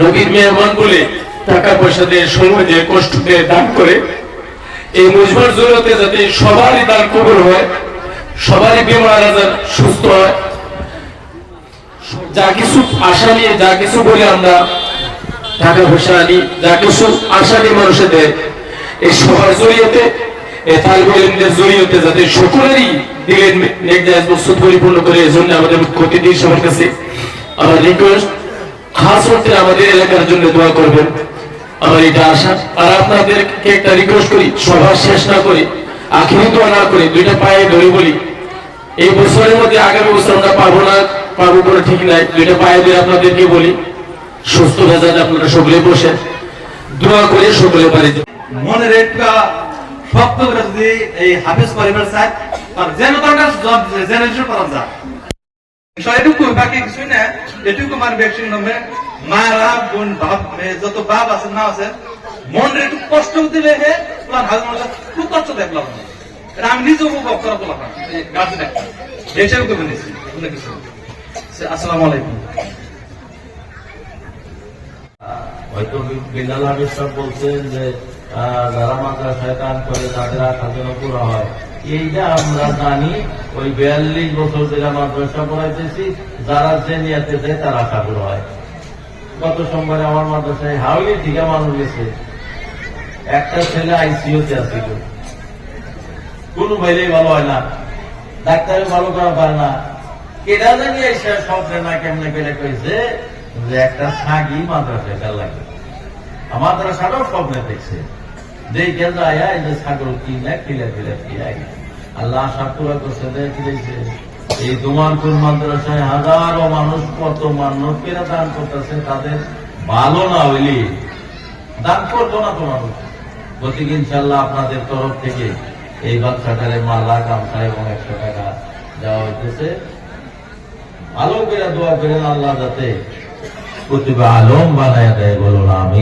নবীর মেহমান বলে টাকা পয়সা দিয়ে সময় দিয়ে কষ্ট দিয়ে দান করে, এই মুজবার জরুরতে যাতে সবারই দান কবর হয়, সবারই বেমার আজার সুস্থ হয়, যা কিছু আশা নিয়ে, যা কিছু বলে আমরা টাকা পয়সা আনি, যা কিছু আশা নিয়ে মানুষের দেয়, এই সবার জড়িয়েতে এই তালিব ইলমদের জড়িয়েতে যাতে সকলেরই দিলের নেক জায়েজ পরিপূর্ণ করে, এই জন্য আমাদের প্রতিদিন সবার কাছে আমার রিকোয়েস্ট খাস করতে আমাদের এলাকার জন্য দোয়া করবেন। আমার এটা আশা আর আপনাদেরকে একটা রিকোয়েস্ট করি সবার শেষ না করে, আখিরি দোয়া না করে, দুইটা পায়ে ধরে বলি। এই বছরের মধ্যে আগামী বছর আমরা পাবো না, পাবো কোনো ঠিক নাই, দুইটা পায়ে ধরে আপনাদেরকে বলি। সুস্থ ভেজাতে আপনারা সকলে বসে। দোয়া করে সকলে যান। মনের একটা শক্ত করে যদি এই হাফেজ পরিবার চায় যেন তার জেনারেশন করা যায় এটুকু বাকি কিছুই না। এটুকু মানে ব্যক্তি নামে মারা বোন বাপ মেয়ে যত বাপ আছে না আছে, মনের একটু কষ্ট দিলে হে, তোমার হাজার মানুষ খুব কষ্ট দেখলাম এটা আমি নিজে উপভোগ করা বলা গার্জেন একটা হিসেবে করে নিয়েছি অন্য কিছু। আসসালামু আলাইকুম। হয়তো বিল্লাল সাহেব বলছেন যে যারা মাদ্রাসায় কাজ করে, তাদের আশা যেন পুরো হয়। এইটা আমরা জানি, ওই বিয়াল্লিশ বছর ধরে মাদ্রাসা পড়াইতেছি, যারা যে যায় তার আশা পুরো হয়। গত সোমবারে আমার মাদ্রাসায় হাওলি থেকে মানুষ গেছে। একটা ছেলে আইসিইউতে আছিল। কোন বাইরেই ভালো হয় না। ডাক্তারে ভালো করা পারে না। কেটা জানি এসে স্বপ্নে না কেমনে করে কইছে যে একটা ছাগি মাদ্রাসায় লাগে। মাদ্রাসাটাও স্বপ্নে দেখছে। যায় এই যে ছাগল কিনে কিলে কিলে আল্লাহ করছে এই মাদ্রাসায় হাজারো মানুষ কত দান করতেছে, তাদের ভালো না দান না তো মানুষ গতিকে ইনশাল্লাহ আপনাদের তরফ থেকে এই বাচ্চাটারে মালা, গামছা এবং একশো টাকা দেওয়া হইতেছে। ভালো করে দোয়া করেন আল্লাহ যাতে প্রতিভা আলম বানায় দেয়, বলুন আমি